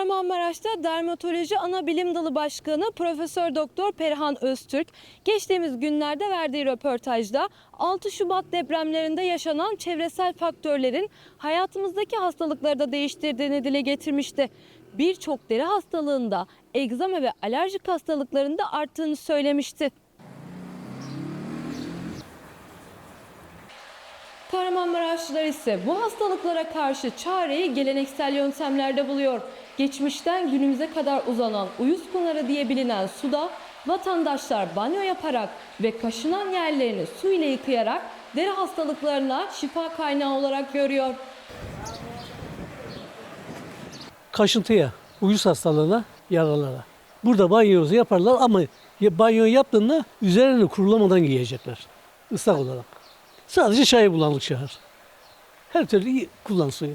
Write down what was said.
Kahramanmaraş'ta Dermatoloji Ana Bilim Dalı Başkanı Profesör Doktor Perihan Öztürk geçtiğimiz günlerde verdiği röportajda 6 Şubat depremlerinde yaşanan çevresel faktörlerin hayatımızdaki hastalıkları da değiştirdiğini dile getirmişti. Birçok deri hastalığında, egzama ve alerjik hastalıklarında arttığını söylemişti. Kahramanmaraşlılar ise bu hastalıklara karşı çareyi geleneksel yöntemlerde buluyor. Geçmişten günümüze kadar uzanan uyuz pınarı diye bilinen suda vatandaşlar banyo yaparak ve kaşınan yerlerini su ile yıkayarak deri hastalıklarına şifa kaynağı olarak görüyor. kaşıntıya, uyuz hastalığına, yaralara. Burada banyonuzu yaparlar ama banyoyu yaptığında üzerini kurulamadan giyecekler. Islak olarak. Sadece çayı bulanık çıkar. Her türlü kullan suyu.